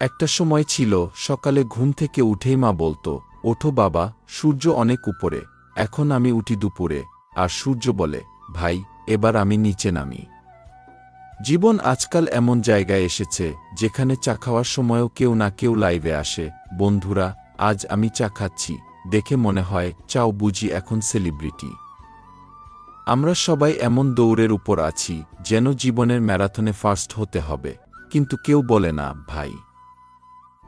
একটা সময় ছিল, সকালে ঘুম থেকে উঠেই মা বলতো, ওঠো বাবা, সূর্য অনেক উপরে, এখন আমি উঠি দুপুরে। আর সূর্য বলে, ভাই, এবার আমি নিচে নামি। জীবন আজকাল এমন জায়গায় এসেছে, যেখানে চা খাওয়ার সময়ও কেউ না কেউ লাইভে আসে, বন্ধুরা, আজ আমি চা খাচ্ছি। দেখে মনে হয়, চাও বুঝি এখন সেলিব্রিটি। আমরা সবাই এমন দৌড়ের উপর আছি, যেন জীবনের ম্যারাথনে ফার্স্ট হতে হবে, কিন্তু কেউ বলে না, ভাই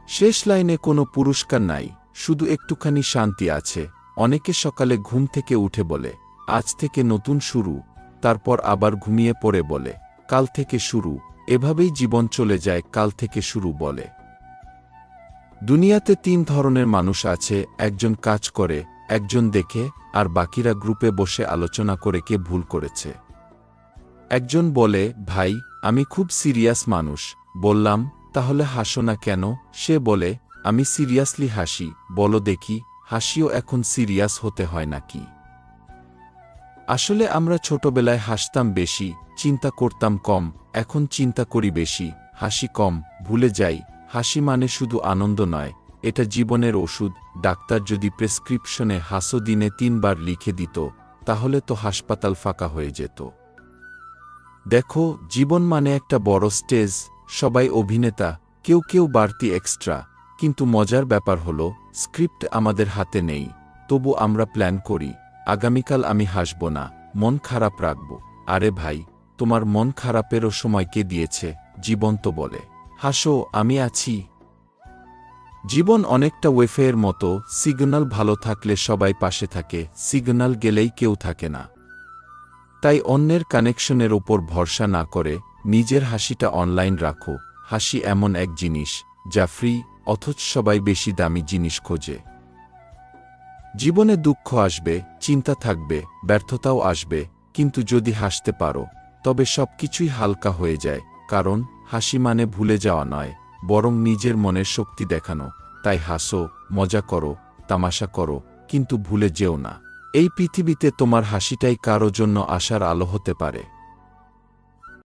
শেষ লাইনে কোনো পুরস্কার নাই, শুধু একটুখানি শান্তি আছে। অনেকে সকালে ঘুম থেকে উঠে বলে, আজ থেকে নতুন শুরু। তারপর আবার ঘুমিয়ে পড়ে বলে, কাল থেকে শুরু। এভাবেই জীবন চলে যায়, কাল থেকে শুরু বলে। দুনিয়াতে তিন ধরনের মানুষ আছে, একজন কাজ করে, একজন দেখে, আর বাকিরা গ্রুপে বসে আলোচনা করে কে ভুল করেছে। একজন বলে, ভাই, আমি খুব সিরিয়াস মানুষ। বললাম তাহলে হাসো না কেন? সে বলে, আমি সিরিয়াসলি হাসি। বলো দেখি, হাসিও এখন সিরিয়াস হতে হয় নাকি? আসলে আমরা ছোটবেলায় হাসতাম বেশি, চিন্তা করতাম কম, এখন চিন্তা করি বেশি, হাসি কম, ভুলে যাই। হাসি মানে শুধু আনন্দ নয়, এটা জীবনের ওষুধ। ডাক্তার যদি প্রেসক্রিপশনে হাসো দিনে তিনবার লিখে দিত, তাহলে তো হাসপাতাল ফাঁকা হয়ে যেত। দেখো, জীবন মানে একটা বড় স্টেজ সবাই অভিনেতা, কেউ কেউ বাড়তি এক্সট্রা কিন্তু মজার ব্যাপার হলো স্ক্রিপ্ট আমাদের হাতে নেই, তবু আমরা প্ল্যান করি, আগামীকাল আমি হাসব না, মন খারাপ রাখব, আরে ভাই, তোমার মন খারাপেরও সময় কে দিয়েছে জীবন তো বলে, হাসো, আমি আছি। জীবন অনেকটা ওয়েফের মতো সিগন্যাল ভালো থাকলে সবাই পাশে থাকে সিগন্যাল গেলেই কেউ থাকে না। তাই অন্যের কানেকশনের ওপর ভরসা না করে নিজের হাসিটা অনলাইন রাখো। হাসি এমন এক জিনিস, যা ফ্রি অথচ সবাই বেশি দামি জিনিস খোঁজে। জীবনে দুঃখ আসবে, চিন্তা থাকবে, ব্যর্থতাও আসবে, কিন্তু যদি হাসতে পারো, তবে সবকিছুই হালকা হয়ে যায়, কারণ হাসি মানে ভুলে যাওয়া নয়, বরং নিজের মনের শক্তি দেখানো। তাই হাসো, মজা করো, তামাশা করো, কিন্তু ভুলে যেও না। এই পৃথিবীতে তোমার হাসিটাই কারও জন্য আশার আলো হতে পারে।